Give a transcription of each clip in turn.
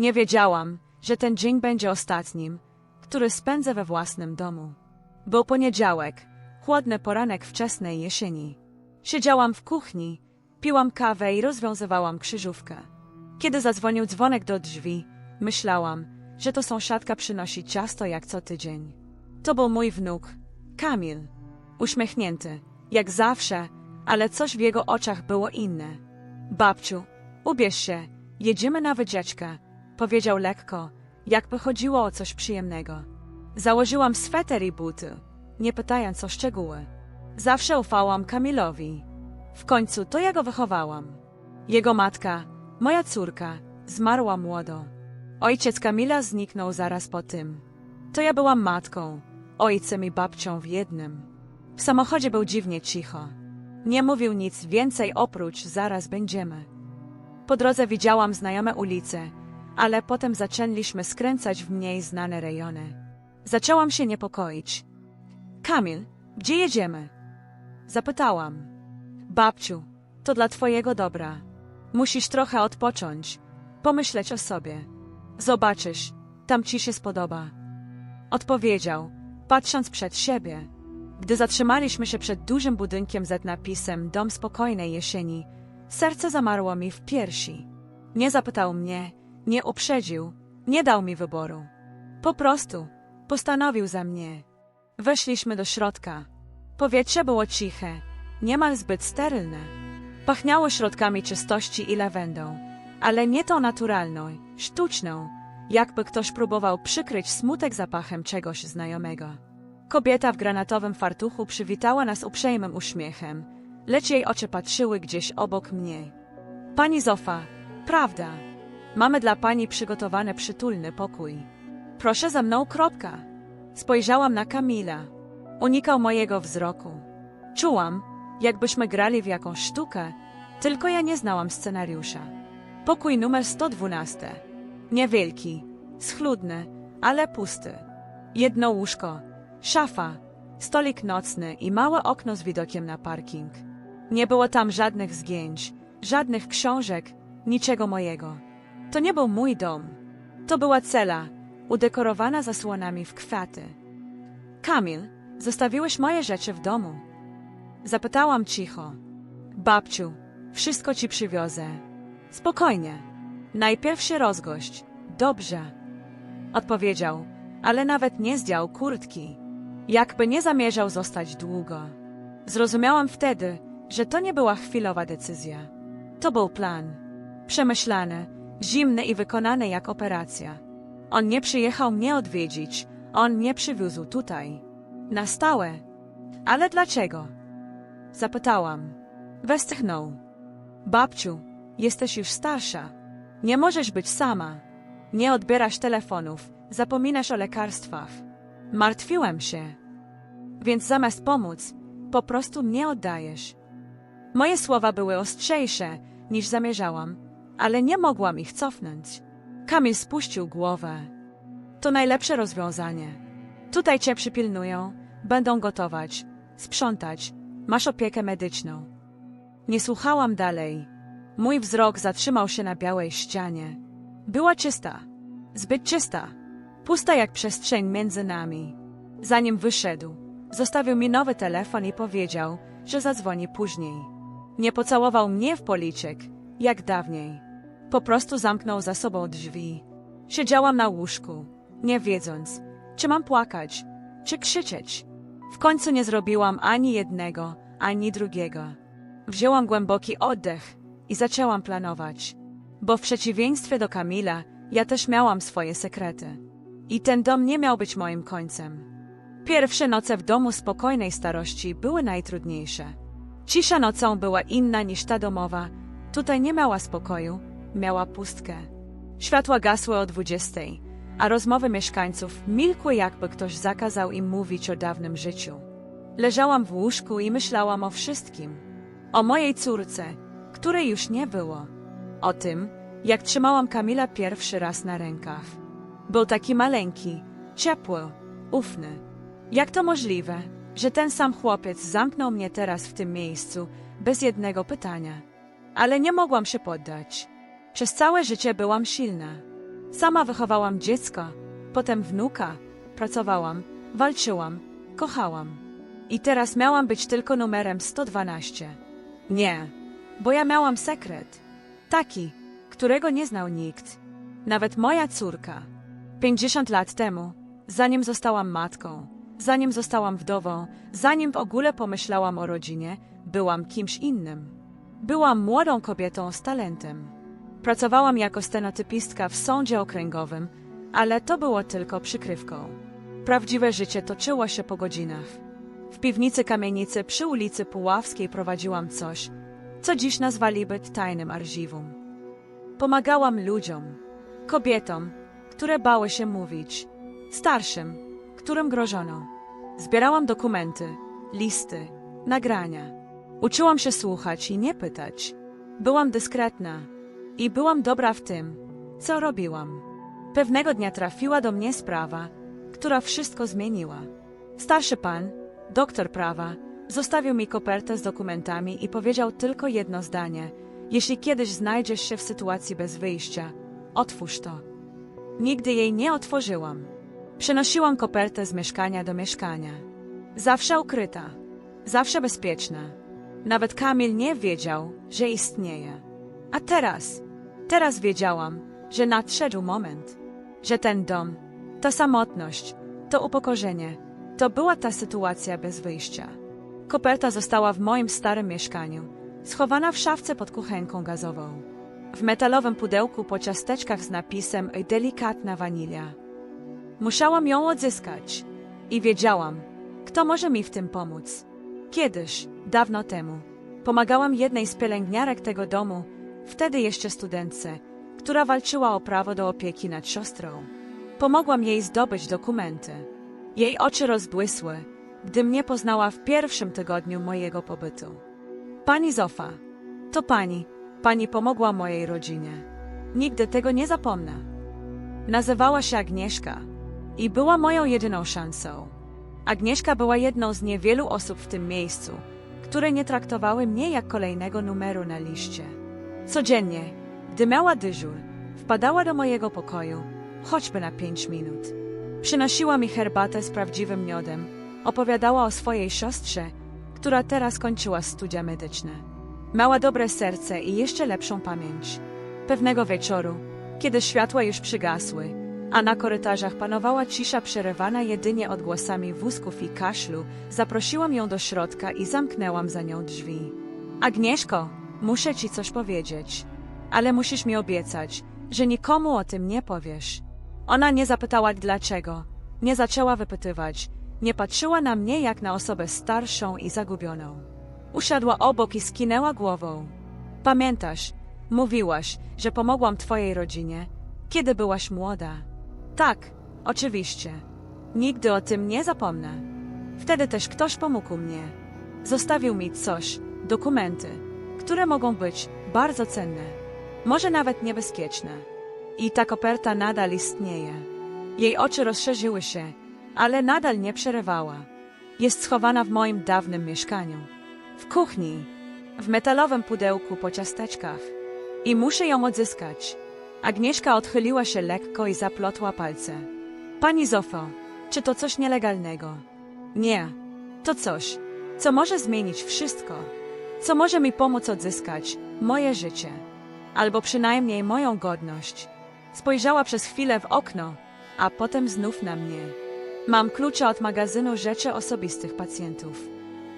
Nie wiedziałam, że ten dzień będzie ostatnim, który spędzę we własnym domu. Był poniedziałek, chłodny poranek wczesnej jesieni. Siedziałam w kuchni, piłam kawę i rozwiązywałam krzyżówkę. Kiedy zadzwonił dzwonek do drzwi, myślałam, że to sąsiadka przynosi ciasto jak co tydzień. To był mój wnuk, Kamil. Uśmiechnięty, jak zawsze, ale coś w jego oczach było inne. Babciu, ubierz się, jedziemy na wycieczkę, powiedział lekko, jakby chodziło o coś przyjemnego. Założyłam sweter i buty, nie pytając o szczegóły. Zawsze ufałam Kamilowi. W końcu to ja go wychowałam. Jego matka, moja córka, zmarła młodo. Ojciec Kamila zniknął zaraz po tym. To ja byłam matką, ojcem i babcią w jednym. W samochodzie był dziwnie cicho. Nie mówił nic więcej oprócz zaraz będziemy. Po drodze widziałam znajome ulice, ale potem zaczęliśmy skręcać w mniej znane rejony. Zaczęłam się niepokoić. Kamil, gdzie jedziemy? Zapytałam. Babciu, to dla twojego dobra. Musisz trochę odpocząć, pomyśleć o sobie. Zobaczysz, tam ci się spodoba. Odpowiedział, patrząc przed siebie. Gdy zatrzymaliśmy się przed dużym budynkiem z napisem Dom spokojnej jesieni, serce zamarło mi w piersi. Nie zapytał mnie, nie uprzedził, nie dał mi wyboru. Po prostu postanowił za mnie. Weszliśmy do środka. Powietrze było ciche, niemal zbyt sterylne. Pachniało środkami czystości i lawendą, ale nie tą naturalną, sztuczną, jakby ktoś próbował przykryć smutek zapachem czegoś znajomego. Kobieta w granatowym fartuchu przywitała nas uprzejmym uśmiechem, lecz jej oczy patrzyły gdzieś obok mnie. Pani Zofa, prawda, mamy dla pani przygotowany przytulny pokój. Proszę za mną, kropka. Spojrzałam na Kamila. Unikał mojego wzroku. Czułam, jakbyśmy grali w jakąś sztukę, tylko ja nie znałam scenariusza. Pokój numer 112. Niewielki, schludny, ale pusty. Jedno łóżko, szafa, stolik nocny i małe okno z widokiem na parking. Nie było tam żadnych zgięć, żadnych książek, niczego mojego. To nie był mój dom. To była cela, udekorowana zasłonami w kwiaty. Kamil, zostawiłeś moje rzeczy w domu. Zapytałam cicho. Babciu, wszystko ci przywiozę. Spokojnie. Najpierw się rozgość. Dobrze. Odpowiedział, ale nawet nie zdjął kurtki. Jakby nie zamierzał zostać długo. Zrozumiałam wtedy, że to nie była chwilowa decyzja. To był plan. Przemyślany, zimny i wykonany jak operacja. On nie przyjechał mnie odwiedzić, on mnie przywiózł tutaj. Na stałe. Ale dlaczego? Zapytałam. Westchnął. Babciu, jesteś już starsza. Nie możesz być sama. Nie odbierasz telefonów, zapominasz o lekarstwach. Martwiłem się. Więc zamiast pomóc, po prostu mnie oddajesz. Moje słowa były ostrzejsze, niż zamierzałam, ale nie mogłam ich cofnąć. Kamil spuścił głowę. To najlepsze rozwiązanie. Tutaj cię przypilnują, będą gotować, sprzątać, masz opiekę medyczną. Nie słuchałam dalej. Mój wzrok zatrzymał się na białej ścianie. Była czysta, zbyt czysta, pusta jak przestrzeń między nami. Zanim wyszedł, zostawił mi nowy telefon i powiedział, że zadzwoni później. Nie pocałował mnie w policzek, jak dawniej. Po prostu zamknął za sobą drzwi. Siedziałam na łóżku, nie wiedząc, czy mam płakać, czy krzyczeć. W końcu nie zrobiłam ani jednego, ani drugiego. Wzięłam głęboki oddech i zaczęłam planować. Bo w przeciwieństwie do Kamila, ja też miałam swoje sekrety. I ten dom nie miał być moim końcem. Pierwsze noce w domu spokojnej starości były najtrudniejsze. Cisza nocą była inna niż ta domowa. Tutaj nie miała spokoju, miała pustkę. Światła gasły o dwudziestej, a rozmowy mieszkańców milkły jakby ktoś zakazał im mówić o dawnym życiu. Leżałam w łóżku i myślałam o wszystkim. O mojej córce, której już nie było. O tym, jak trzymałam Kamila pierwszy raz na rękach. Był taki maleńki, ciepły, ufny. Jak to możliwe, że ten sam chłopiec zamknął mnie teraz w tym miejscu, bez jednego pytania? Ale nie mogłam się poddać. Przez całe życie byłam silna. Sama wychowałam dziecko, potem wnuka, pracowałam, walczyłam, kochałam. I teraz miałam być tylko numerem 112. Nie, bo ja miałam sekret. Taki, którego nie znał nikt. Nawet moja córka. 50 lat temu, zanim zostałam matką, zanim zostałam wdową, zanim w ogóle pomyślałam o rodzinie, byłam kimś innym. Byłam młodą kobietą z talentem. Pracowałam jako stenotypistka w sądzie okręgowym, ale to było tylko przykrywką. Prawdziwe życie toczyło się po godzinach. W piwnicy kamienicy przy ulicy Puławskiej prowadziłam coś, co dziś nazwaliby tajnym archiwum. Pomagałam ludziom, kobietom, które bały się mówić, starszym, którym grożono. Zbierałam dokumenty, listy, nagrania. Uczyłam się słuchać i nie pytać. Byłam dyskretna i byłam dobra w tym, co robiłam. Pewnego dnia trafiła do mnie sprawa, która wszystko zmieniła. Starszy pan, doktor prawa, zostawił mi kopertę z dokumentami i powiedział tylko jedno zdanie: Jeśli kiedyś znajdziesz się w sytuacji bez wyjścia, otwórz to. Nigdy jej nie otworzyłam. Przenosiłam kopertę z mieszkania do mieszkania. Zawsze ukryta, zawsze bezpieczna. Nawet Kamil nie wiedział, że istnieje. A teraz, teraz wiedziałam, że nadszedł moment, że ten dom, ta samotność, to upokorzenie, to była ta sytuacja bez wyjścia. Koperta została w moim starym mieszkaniu, schowana w szafce pod kuchenką gazową. W metalowym pudełku po ciasteczkach z napisem delikatna wanilia. Musiałam ją odzyskać i wiedziałam, kto może mi w tym pomóc. Kiedyś, dawno temu, pomagałam jednej z pielęgniarek tego domu, wtedy jeszcze studentce, która walczyła o prawo do opieki nad siostrą. Pomogłam jej zdobyć dokumenty. Jej oczy rozbłysły, gdy mnie poznała w pierwszym tygodniu mojego pobytu. Pani Zofa, to pani, pani pomogła mojej rodzinie. Nigdy tego nie zapomnę. Nazywała się Agnieszka i była moją jedyną szansą. Agnieszka była jedną z niewielu osób w tym miejscu, które nie traktowały mnie jak kolejnego numeru na liście. Codziennie, gdy miała dyżur, wpadała do mojego pokoju, choćby na pięć minut. Przynosiła mi herbatę z prawdziwym miodem, opowiadała o swojej siostrze, która teraz kończyła studia medyczne. Miała dobre serce i jeszcze lepszą pamięć. Pewnego wieczoru, kiedy światła już przygasły, a na korytarzach panowała cisza przerywana jedynie odgłosami wózków i kaszlu, zaprosiłam ją do środka i zamknęłam za nią drzwi. Agnieszko, muszę ci coś powiedzieć, ale musisz mi obiecać, że nikomu o tym nie powiesz. Ona nie zapytała dlaczego, nie zaczęła wypytywać, nie patrzyła na mnie jak na osobę starszą i zagubioną. Usiadła obok i skinęła głową. Pamiętasz, mówiłaś, że pomogłam twojej rodzinie, kiedy byłaś młoda. Tak, oczywiście. Nigdy o tym nie zapomnę. Wtedy też ktoś pomógł mnie. Zostawił mi coś, dokumenty, które mogą być bardzo cenne, może nawet niebezpieczne. I ta koperta nadal istnieje. Jej oczy rozszerzyły się, ale nadal nie przerywała. Jest schowana w moim dawnym mieszkaniu. W kuchni, w metalowym pudełku po ciasteczkach. I muszę ją odzyskać. Agnieszka odchyliła się lekko i zaplotła palce. Pani Zofo, czy to coś nielegalnego? Nie. To coś, co może zmienić wszystko. Co może mi pomóc odzyskać moje życie. Albo przynajmniej moją godność. Spojrzała przez chwilę w okno, a potem znów na mnie. Mam klucze od magazynu rzeczy osobistych pacjentów.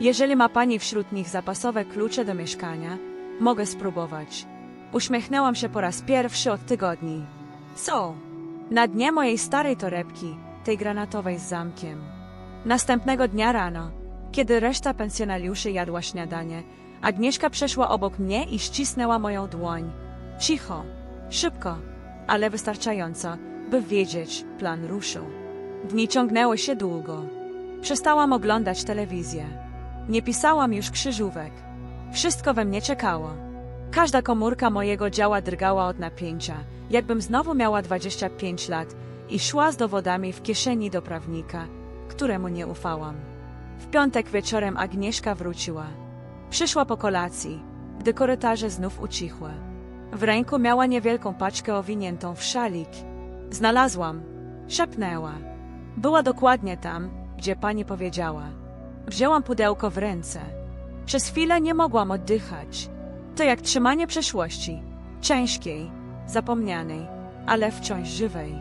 Jeżeli ma pani wśród nich zapasowe klucze do mieszkania, mogę spróbować. Uśmiechnęłam się po raz pierwszy od tygodni. Są. Na dnie mojej starej torebki, tej granatowej z zamkiem. Następnego dnia rano, kiedy reszta pensjonariuszy jadła śniadanie, Agnieszka przeszła obok mnie i ścisnęła moją dłoń. Cicho, szybko, ale wystarczająco, by wiedzieć, plan ruszył. Dni ciągnęły się długo. Przestałam oglądać telewizję. Nie pisałam już krzyżówek. Wszystko we mnie czekało. Każda komórka mojego ciała drgała od napięcia, jakbym znowu miała 25 lat i szła z dowodami w kieszeni do prawnika, któremu nie ufałam. W piątek wieczorem Agnieszka wróciła. Przyszła po kolacji, gdy korytarze znów ucichły. W ręku miała niewielką paczkę owiniętą w szalik Znalazłam. Szepnęła. Była dokładnie tam, gdzie pani powiedziała. Wzięłam pudełko w ręce. Przez chwilę nie mogłam oddychać. To jak trzymanie przeszłości. Ciężkiej, zapomnianej, ale wciąż żywej.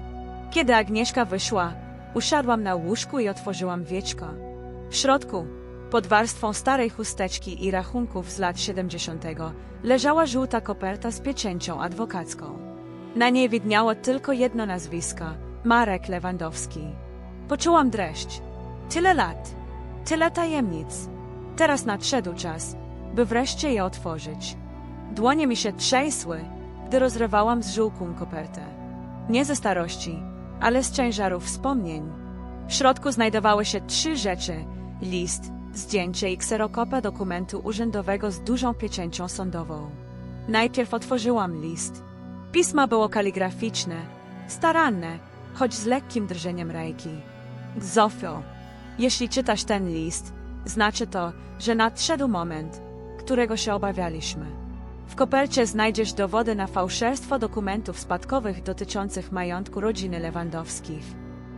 Kiedy Agnieszka wyszła, usiadłam na łóżku i otworzyłam wieczko. W środku, pod warstwą starej chusteczki i rachunków z lat 70., leżała żółta koperta z pieczęcią adwokacką. Na niej widniało tylko jedno nazwisko Marek Lewandowski. Poczułam dreszcz. Tyle lat, tyle tajemnic. Teraz nadszedł czas, by wreszcie je otworzyć. Dłonie mi się trzęsły, gdy rozrywałam z żółką kopertę. Nie ze starości, ale z ciężaru wspomnień. W środku znajdowały się trzy rzeczy: list, zdjęcie i kserokopia dokumentu urzędowego z dużą pieczęcią sądową. Najpierw otworzyłam list. Pismo było kaligraficzne, staranne, choć z lekkim drżeniem ręki. Zofio, jeśli czytasz ten list, znaczy to, że nadszedł moment, którego się obawialiśmy. W kopercie znajdziesz dowody na fałszerstwo dokumentów spadkowych dotyczących majątku rodziny Lewandowskich.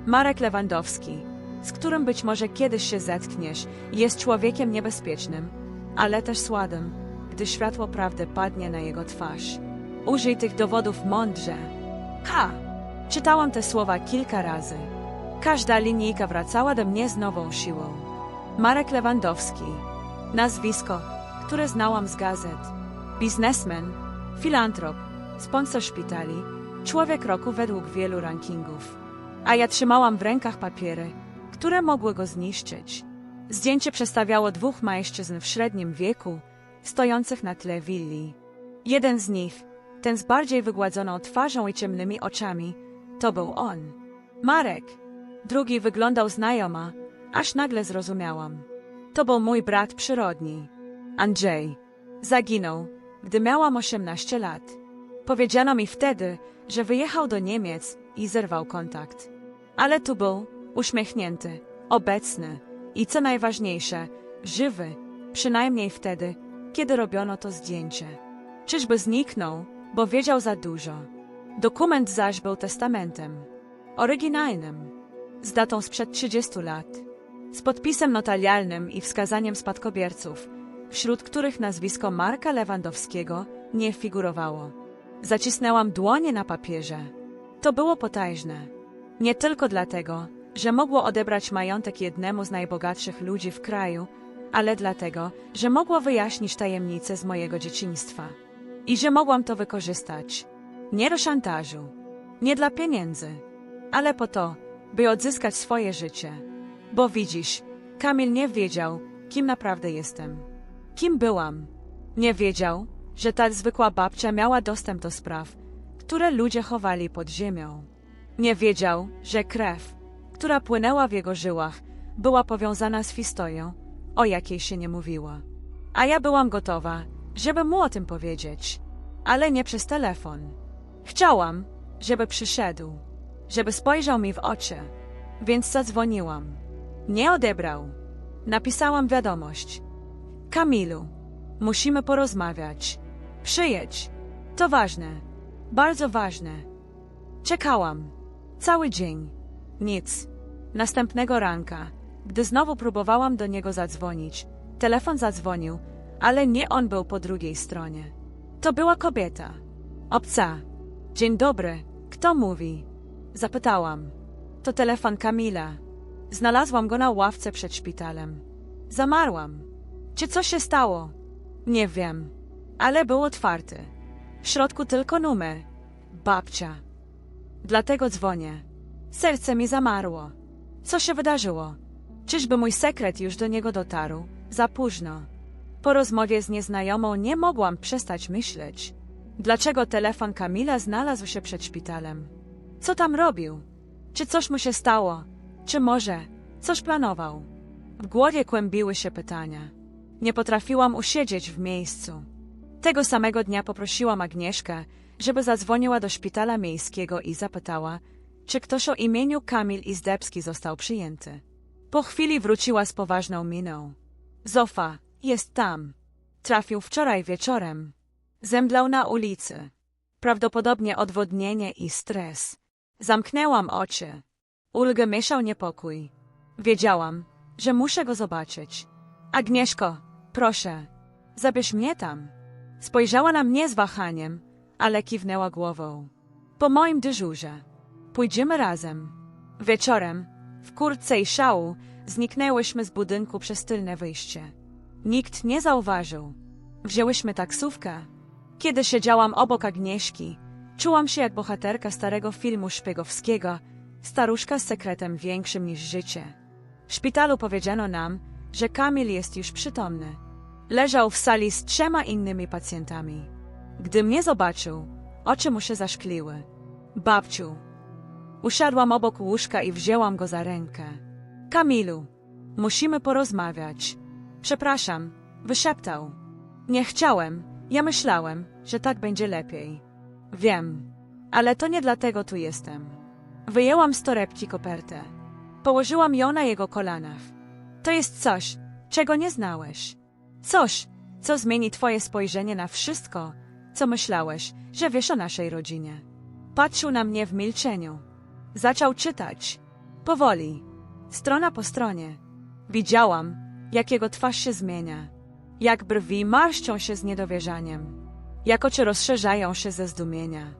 Marek Lewandowski, z którym być może kiedyś się zetkniesz, jest człowiekiem niebezpiecznym, ale też słabym, gdy światło prawdy padnie na jego twarz. Użyj tych dowodów mądrze. Ha! Czytałam te słowa kilka razy. Każda linijka wracała do mnie z nową siłą. Marek Lewandowski. Nazwisko, które znałam z gazet. Biznesmen, filantrop, sponsor szpitali, człowiek roku według wielu rankingów. A ja trzymałam w rękach papiery, które mogły go zniszczyć. Zdjęcie przedstawiało dwóch mężczyzn w średnim wieku, stojących na tle willi. Jeden z nich, ten z bardziej wygładzoną twarzą i ciemnymi oczami, to był on. Marek. Drugi wyglądał znajoma, aż nagle zrozumiałam. To był mój brat przyrodni. Andrzej. Zaginął, gdy miałam 18 lat. Powiedziano mi wtedy, że wyjechał do Niemiec i zerwał kontakt. Ale tu był, uśmiechnięty, obecny i co najważniejsze, żywy, przynajmniej wtedy, kiedy robiono to zdjęcie. Czyżby zniknął, bo wiedział za dużo. Dokument zaś był testamentem. Oryginalnym, z datą sprzed 30 lat, z podpisem notarialnym i wskazaniem spadkobierców, wśród których nazwisko Marka Lewandowskiego nie figurowało. Zacisnęłam dłonie na papierze. To było potężne. Nie tylko dlatego, że mogło odebrać majątek jednemu z najbogatszych ludzi w kraju, ale dlatego, że mogło wyjaśnić tajemnice z mojego dzieciństwa. I że mogłam to wykorzystać. Nie do szantażu, nie dla pieniędzy, ale po to, by odzyskać swoje życie. Bo widzisz, Kamil nie wiedział, kim naprawdę jestem. Kim byłam? Nie wiedział, że ta zwykła babcia miała dostęp do spraw, które ludzie chowali pod ziemią. Nie wiedział, że krew, która płynęła w jego żyłach, była powiązana z historią, o jakiej się nie mówiło. A ja byłam gotowa, żeby mu o tym powiedzieć, ale nie przez telefon. Chciałam, żeby przyszedł, żeby spojrzał mi w oczy, więc zadzwoniłam. Nie odebrał. Napisałam wiadomość. Kamilu, musimy porozmawiać. Przyjedź. To ważne. Bardzo ważne. Czekałam. Cały dzień. Nic. Następnego ranka, gdy znowu próbowałam do niego zadzwonić, telefon zadzwonił, ale nie on był po drugiej stronie. To była kobieta. Obca. Dzień dobry. Kto mówi? Zapytałam. To telefon Kamila. Znalazłam go na ławce przed szpitalem. Zamarłam. Czy coś się stało? Nie wiem. Ale był otwarty. W środku tylko numer. Babcia. Dlatego dzwonię. Serce mi zamarło. Co się wydarzyło? Czyżby mój sekret już do niego dotarł? Za późno. Po rozmowie z nieznajomą nie mogłam przestać myśleć. Dlaczego telefon Kamila znalazł się przed szpitalem? Co tam robił? Czy coś mu się stało? Czy może coś planował? W głowie kłębiły się pytania. Nie potrafiłam usiedzieć w miejscu. Tego samego dnia poprosiłam Agnieszkę, żeby zadzwoniła do szpitala miejskiego i zapytała, czy ktoś o imieniu Kamil Izdebski został przyjęty. Po chwili wróciła z poważną miną. Zofa, jest tam. Trafił wczoraj wieczorem. Zemdlał na ulicy. Prawdopodobnie odwodnienie i stres. Zamknęłam oczy. Ulgę mieszał niepokój. Wiedziałam, że muszę go zobaczyć. Agnieszko, proszę, zabierz mnie tam. Spojrzała na mnie z wahaniem, ale kiwnęła głową. Po moim dyżurze. Pójdziemy razem. Wieczorem, w kurtce i szału, zniknęłyśmy z budynku przez tylne wyjście. Nikt nie zauważył. Wzięłyśmy taksówkę. Kiedy siedziałam obok Agnieszki, czułam się jak bohaterka starego filmu szpiegowskiego, staruszka z sekretem większym niż życie. W szpitalu powiedziano nam, że Kamil jest już przytomny. Leżał w sali z trzema innymi pacjentami. Gdy mnie zobaczył, oczy mu się zaszkliły. Babciu. Usiadłam obok łóżka i wzięłam go za rękę. Kamilu, musimy porozmawiać. Przepraszam, wyszeptał. Nie chciałem, ja myślałem, że tak będzie lepiej. Wiem, ale to nie dlatego tu jestem. Wyjęłam z torebki kopertę. Położyłam ją na jego kolanach. To jest coś, czego nie znałeś. Coś, co zmieni twoje spojrzenie na wszystko, co myślałeś, że wiesz o naszej rodzinie. Patrzył na mnie w milczeniu. Zaczął czytać. Powoli. Strona po stronie. Widziałam, jak jego twarz się zmienia. Jak brwi marszczą się z niedowierzaniem. Jak oczy rozszerzają się ze zdumienia.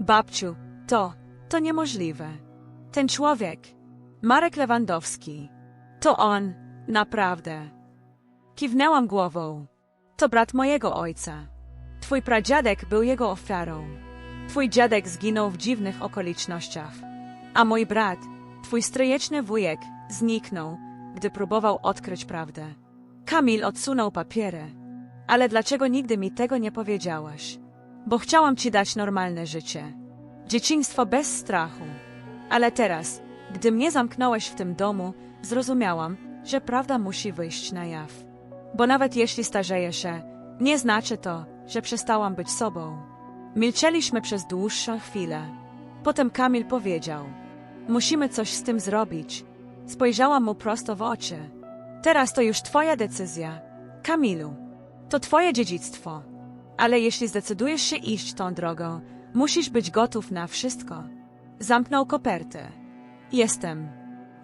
Babciu, to, to niemożliwe. Ten człowiek, Marek Lewandowski, to on, naprawdę. Kiwnęłam głową. To brat mojego ojca. Twój pradziadek był jego ofiarą. Twój dziadek zginął w dziwnych okolicznościach. A mój brat, twój stryjeczny wujek, zniknął, gdy próbował odkryć prawdę. Kamil odsunął papiery. Ale dlaczego nigdy mi tego nie powiedziałaś? Bo chciałam ci dać normalne życie. Dzieciństwo bez strachu. Ale teraz, gdy mnie zamknąłeś w tym domu, zrozumiałam, że prawda musi wyjść na jaw. Bo nawet jeśli starzeję się, nie znaczy to, że przestałam być sobą. Milczeliśmy przez dłuższą chwilę. Potem Kamil powiedział: Musimy coś z tym zrobić. Spojrzałam mu prosto w oczy. Teraz to już Twoja decyzja. Kamilu, to Twoje dziedzictwo. Ale jeśli zdecydujesz się iść tą drogą, musisz być gotów na wszystko. Zamknął kopertę. Jestem.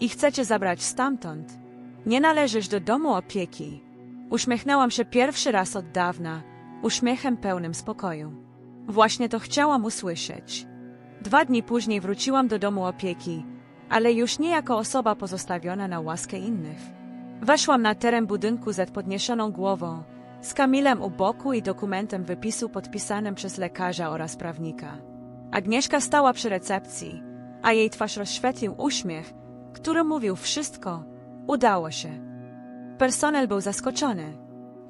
I chcę cię zabrać stamtąd. Nie należysz do domu opieki. Uśmiechnęłam się pierwszy raz od dawna, uśmiechem pełnym spokoju. Właśnie to chciałam usłyszeć. Dwa dni później wróciłam do domu opieki, ale już nie jako osoba pozostawiona na łaskę innych. Weszłam na teren budynku z podniesioną głową, z Kamilem u boku i dokumentem wypisu podpisanym przez lekarza oraz prawnika. Agnieszka stała przy recepcji, a jej twarz rozświetlił uśmiech, który mówił wszystko. Udało się. Personel był zaskoczony.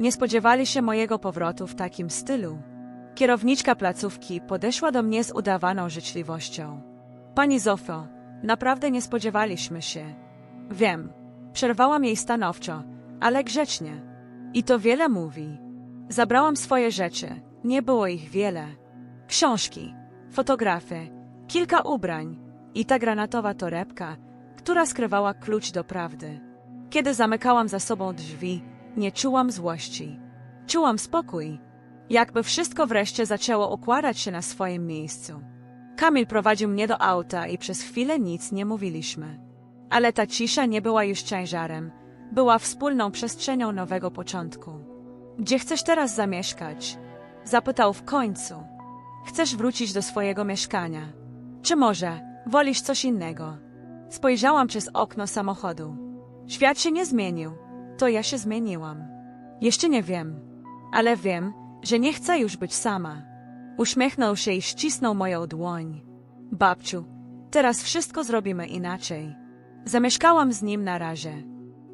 Nie spodziewali się mojego powrotu w takim stylu. Kierowniczka placówki podeszła do mnie z udawaną życzliwością. Pani Zofo, naprawdę nie spodziewaliśmy się. Wiem, przerwałam jej stanowczo, ale grzecznie. I to wiele mówi. Zabrałam swoje rzeczy, nie było ich wiele. Książki, fotografy, kilka ubrań i ta granatowa torebka, która skrywała klucz do prawdy. Kiedy zamykałam za sobą drzwi, nie czułam złości. Czułam spokój. Jakby wszystko wreszcie zaczęło układać się na swoim miejscu. Kamil prowadził mnie do auta i przez chwilę nic nie mówiliśmy. Ale ta cisza nie była już ciężarem, była wspólną przestrzenią nowego początku. Gdzie chcesz teraz zamieszkać? Zapytał w końcu. Chcesz wrócić do swojego mieszkania? Czy może wolisz coś innego? Spojrzałam przez okno samochodu. Świat się nie zmienił, to ja się zmieniłam. Jeszcze nie wiem, ale wiem, że nie chcę już być sama. Uśmiechnął się i ścisnął moją dłoń. Babciu, teraz wszystko zrobimy inaczej. Zamieszkałam z nim na razie.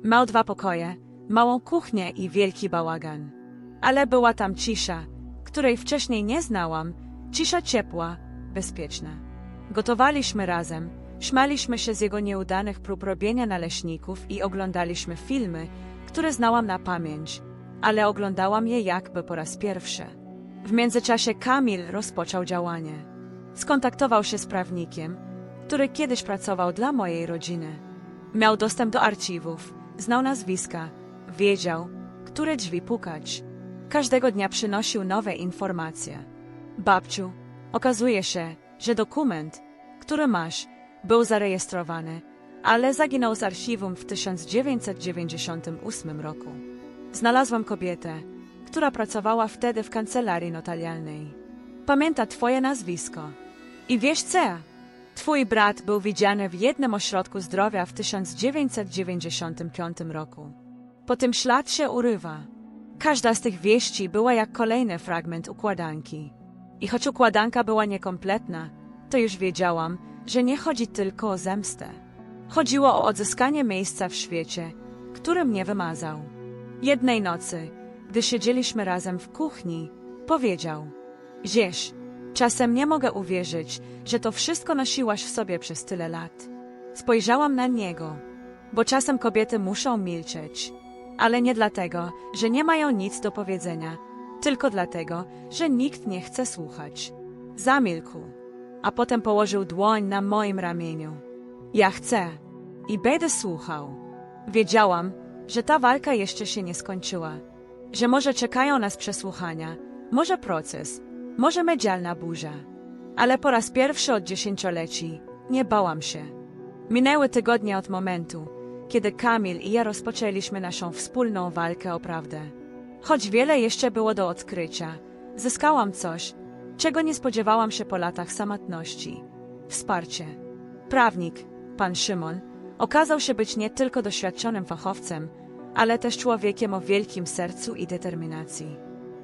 Miał dwa pokoje, małą kuchnię i wielki bałagan. Ale była tam cisza, której wcześniej nie znałam, cisza ciepła, bezpieczna. Gotowaliśmy razem, śmaliśmy się z jego nieudanych prób robienia naleśników i oglądaliśmy filmy, które znałam na pamięć, ale oglądałam je jakby po raz pierwszy. W międzyczasie Kamil rozpoczął działanie. Skontaktował się z prawnikiem, który kiedyś pracował dla mojej rodziny. Miał dostęp do archiwów, znał nazwiska, wiedział, które drzwi pukać. Każdego dnia przynosił nowe informacje. Babciu, okazuje się, że dokument, który masz, był zarejestrowany, ale zaginął z archiwum w 1998 roku. Znalazłam kobietę, która pracowała wtedy w kancelarii notarialnej. Pamięta twoje nazwisko. I wiesz co? Twój brat był widziany w jednym ośrodku zdrowia w 1995 roku. Potem ślad się urywa. Każda z tych wieści była jak kolejny fragment układanki. I choć układanka była niekompletna, to już wiedziałam, że nie chodzi tylko o zemstę. Chodziło o odzyskanie miejsca w świecie, który mnie wymazał. Jednej nocy, gdy siedzieliśmy razem w kuchni, powiedział: Zieś, czasem nie mogę uwierzyć, że to wszystko nosiłaś w sobie przez tyle lat. Spojrzałam na niego, bo czasem kobiety muszą milczeć, ale nie dlatego, że nie mają nic do powiedzenia, tylko dlatego, że nikt nie chce słuchać. Zamilkł, a potem położył dłoń na moim ramieniu. Ja chcę i będę słuchał. Wiedziałam, że ta walka jeszcze się nie skończyła, że może czekają nas przesłuchania, może proces, może medialna burza. Ale po raz pierwszy od dziesięcioleci nie bałam się. Minęły tygodnie od momentu, kiedy Kamil i ja rozpoczęliśmy naszą wspólną walkę o prawdę. Choć wiele jeszcze było do odkrycia, zyskałam coś, czego nie spodziewałam się po latach samotności. Wsparcie. Prawnik, pan Szymon, okazał się być nie tylko doświadczonym fachowcem, ale też człowiekiem o wielkim sercu i determinacji.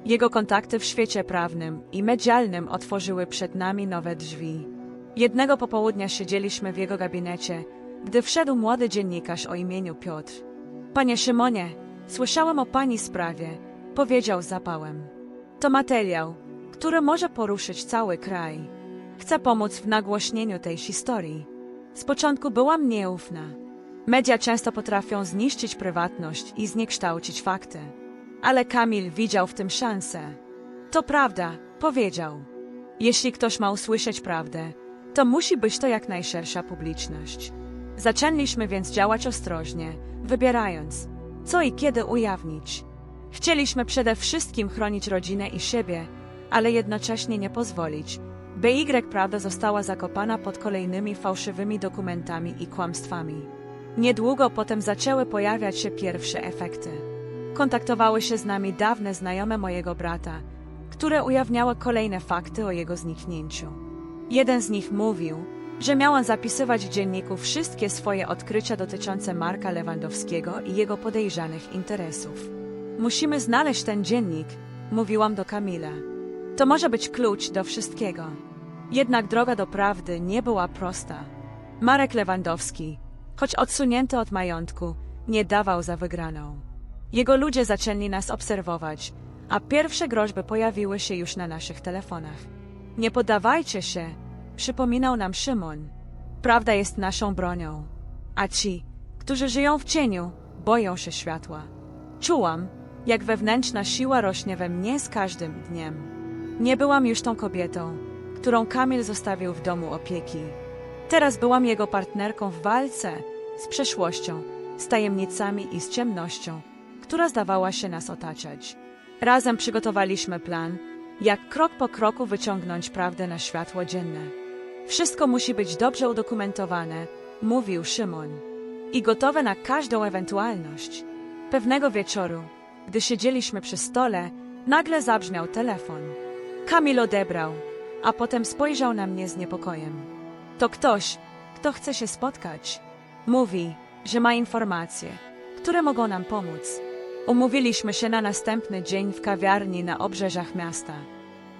Jego kontakty w świecie prawnym i medialnym otworzyły przed nami nowe drzwi. Jednego popołudnia siedzieliśmy w jego gabinecie, gdy wszedł młody dziennikarz o imieniu Piotr. Panie Szymonie, słyszałem o pani sprawie, powiedział zapałem. To materiał, który może poruszyć cały kraj. Chcę pomóc w nagłośnieniu tej historii. Z początku byłam nieufna. Media często potrafią zniszczyć prywatność i zniekształcić fakty. Ale Kamil widział w tym szansę. To prawda, powiedział. Jeśli ktoś ma usłyszeć prawdę, to musi być to jak najszersza publiczność. Zaczęliśmy więc działać ostrożnie, wybierając, co i kiedy ujawnić. Chcieliśmy przede wszystkim chronić rodzinę i siebie, ale jednocześnie nie pozwolić, by prawda została zakopana pod kolejnymi fałszywymi dokumentami i kłamstwami. Niedługo potem zaczęły pojawiać się pierwsze efekty. Kontaktowały się z nami dawne znajome mojego brata, które ujawniały kolejne fakty o jego zniknięciu. Jeden z nich mówił, że miałam zapisywać w dzienniku wszystkie swoje odkrycia dotyczące Marka Lewandowskiego i jego podejrzanych interesów. Musimy znaleźć ten dziennik, mówiłam do Kamila. To może być klucz do wszystkiego. Jednak droga do prawdy nie była prosta. Marek Lewandowski, choć odsunięty od majątku, nie dawał za wygraną. Jego ludzie zaczęli nas obserwować, a pierwsze groźby pojawiły się już na naszych telefonach. Nie poddawajcie się, przypominał nam Szymon. Prawda jest naszą bronią, a ci, którzy żyją w cieniu, boją się światła. Czułam, jak wewnętrzna siła rośnie we mnie z każdym dniem. Nie byłam już tą kobietą, którą Kamil zostawił w domu opieki. Teraz byłam jego partnerką w walce z przeszłością, z tajemnicami i z ciemnością, która zdawała się nas otaczać. Razem przygotowaliśmy plan, jak krok po kroku wyciągnąć prawdę na światło dzienne. Wszystko musi być dobrze udokumentowane, mówił Szymon, i gotowe na każdą ewentualność. Pewnego wieczoru, gdy siedzieliśmy przy stole, nagle zabrzmiał telefon. Kamil odebrał, a potem spojrzał na mnie z niepokojem. To ktoś, kto chce się spotkać. Mówi, że ma informacje, które mogą nam pomóc. Umówiliśmy się na następny dzień w kawiarni na obrzeżach miasta.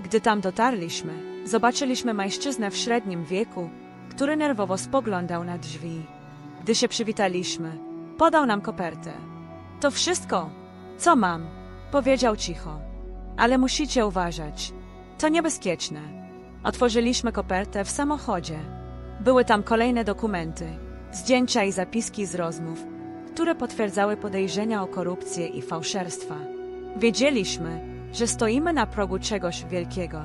Gdy tam dotarliśmy, zobaczyliśmy mężczyznę w średnim wieku, który nerwowo spoglądał na drzwi. Gdy się przywitaliśmy, podał nam kopertę. To wszystko, co mam, powiedział cicho. Ale musicie uważać. To niebezpieczne. Otworzyliśmy kopertę w samochodzie. Były tam kolejne dokumenty, zdjęcia i zapiski z rozmów, które potwierdzały podejrzenia o korupcję i fałszerstwa. Wiedzieliśmy, że stoimy na progu czegoś wielkiego,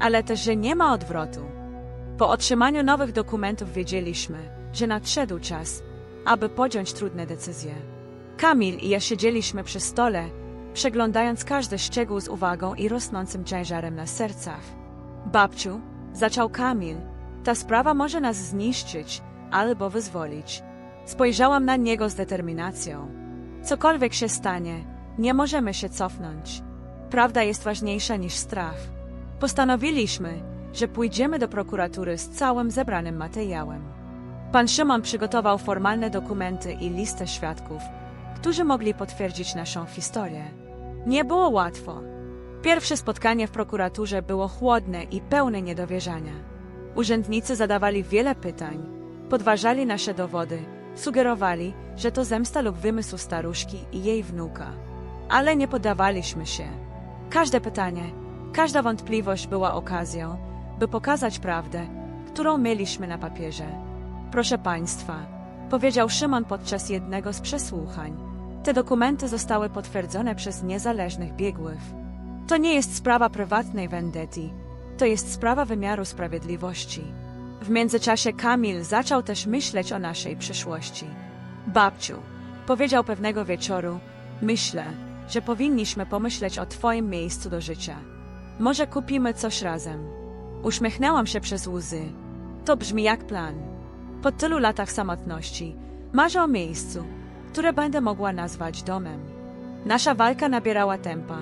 ale też, że nie ma odwrotu. Po otrzymaniu nowych dokumentów wiedzieliśmy, że nadszedł czas, aby podjąć trudne decyzje. Kamil i ja siedzieliśmy przy stole, przeglądając każdy szczegół z uwagą i rosnącym ciężarem na sercach. Babciu, zaczął Kamil, Ta sprawa może nas zniszczyć albo wyzwolić. Spojrzałam na niego z determinacją. Cokolwiek się stanie, nie możemy się cofnąć. Prawda jest ważniejsza niż strach. Postanowiliśmy, że pójdziemy do prokuratury z całym zebranym materiałem. Pan Szymon przygotował formalne dokumenty i listę świadków, którzy mogli potwierdzić naszą historię. Nie było łatwo. Pierwsze spotkanie w prokuraturze było chłodne i pełne niedowierzania. Urzędnicy zadawali wiele pytań, podważali nasze dowody, sugerowali, że to zemsta lub wymysł staruszki i jej wnuka. Ale nie poddawaliśmy się. Każde pytanie, każda wątpliwość była okazją, by pokazać prawdę, którą mieliśmy na papierze. Proszę Państwa, powiedział Szymon podczas jednego z przesłuchań, te dokumenty zostały potwierdzone przez niezależnych biegłych. To nie jest sprawa prywatnej vendetti, to jest sprawa wymiaru sprawiedliwości. W międzyczasie Kamil zaczął też myśleć o naszej przyszłości. Babciu, powiedział pewnego wieczoru, myślę, że powinniśmy pomyśleć o Twoim miejscu do życia. Może kupimy coś razem. Uśmiechnęłam się przez łzy. To brzmi jak plan. Po tylu latach samotności marzę o miejscu, które będę mogła nazwać domem. Nasza walka nabierała tempa,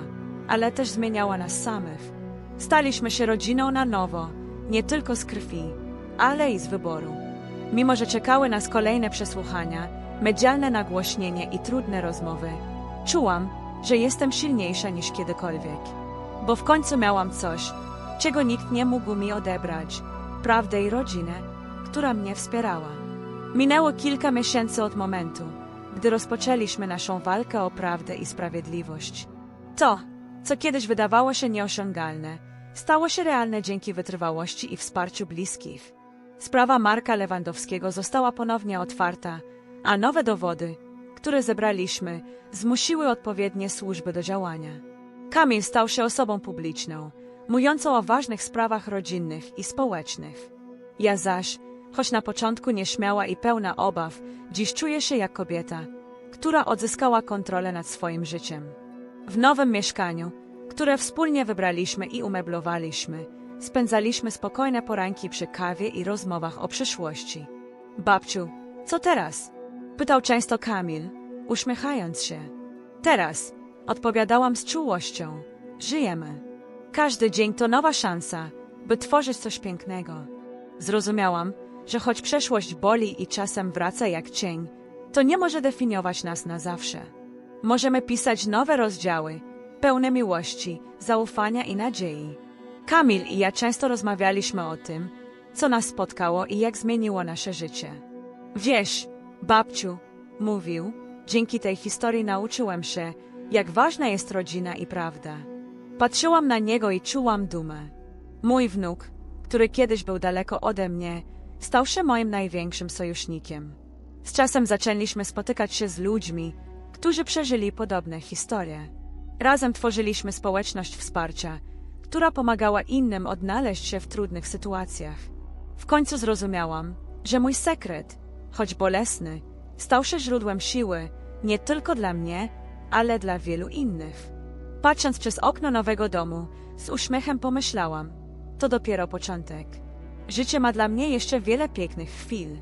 ale też zmieniała nas samych. Staliśmy się rodziną na nowo, nie tylko z krwi, ale i z wyboru. Mimo, że czekały nas kolejne przesłuchania, medialne nagłośnienie i trudne rozmowy, czułam, że jestem silniejsza niż kiedykolwiek. Bo w końcu miałam coś, czego nikt nie mógł mi odebrać prawdę i rodzinę, która mnie wspierała. Minęło kilka miesięcy od momentu, gdy rozpoczęliśmy naszą walkę o prawdę i sprawiedliwość. To, co kiedyś wydawało się nieosiągalne, stało się realne dzięki wytrwałości i wsparciu bliskich. Sprawa Marka Lewandowskiego została ponownie otwarta, a nowe dowody, które zebraliśmy, zmusiły odpowiednie służby do działania. Kamil stał się osobą publiczną, mówiącą o ważnych sprawach rodzinnych i społecznych. Ja zaś, choć na początku nieśmiała i pełna obaw, dziś czuję się jak kobieta, która odzyskała kontrolę nad swoim życiem. W nowym mieszkaniu, które wspólnie wybraliśmy i umeblowaliśmy, spędzaliśmy spokojne poranki przy kawie i rozmowach o przyszłości. Babciu, co teraz? Pytał często Kamil, uśmiechając się. Teraz, odpowiadałam z czułością, żyjemy. Każdy dzień to nowa szansa, by tworzyć coś pięknego. Zrozumiałam, że choć przeszłość boli i czasem wraca jak cień, to nie może definiować nas na zawsze. Możemy pisać nowe rozdziały, pełne miłości, zaufania i nadziei. Kamil i ja często rozmawialiśmy o tym, co nas spotkało i jak zmieniło nasze życie. Wiesz, babciu, mówił, dzięki tej historii nauczyłem się, jak ważna jest rodzina i prawda. Patrzyłam na niego i czułam dumę. Mój wnuk, który kiedyś był daleko ode mnie, stał się moim największym sojusznikiem. Z czasem zaczęliśmy spotykać się z ludźmi, którzy przeżyli podobne historie. Razem tworzyliśmy społeczność wsparcia, która pomagała innym odnaleźć się w trudnych sytuacjach. W końcu zrozumiałam, że mój sekret, choć bolesny, stał się źródłem siły nie tylko dla mnie, ale dla wielu innych. Patrząc przez okno nowego domu, z uśmiechem pomyślałam: to dopiero początek. Życie ma dla mnie jeszcze wiele pięknych chwil.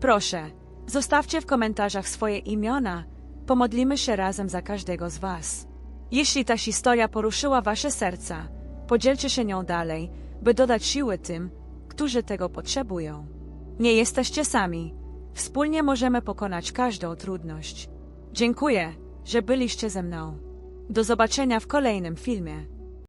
Proszę, zostawcie w komentarzach swoje imiona, pomodlimy się razem za każdego z Was. Jeśli ta historia poruszyła Wasze serca, podzielcie się nią dalej, by dodać siły tym, którzy tego potrzebują. Nie jesteście sami. Wspólnie możemy pokonać każdą trudność. Dziękuję, że byliście ze mną. Do zobaczenia w kolejnym filmie.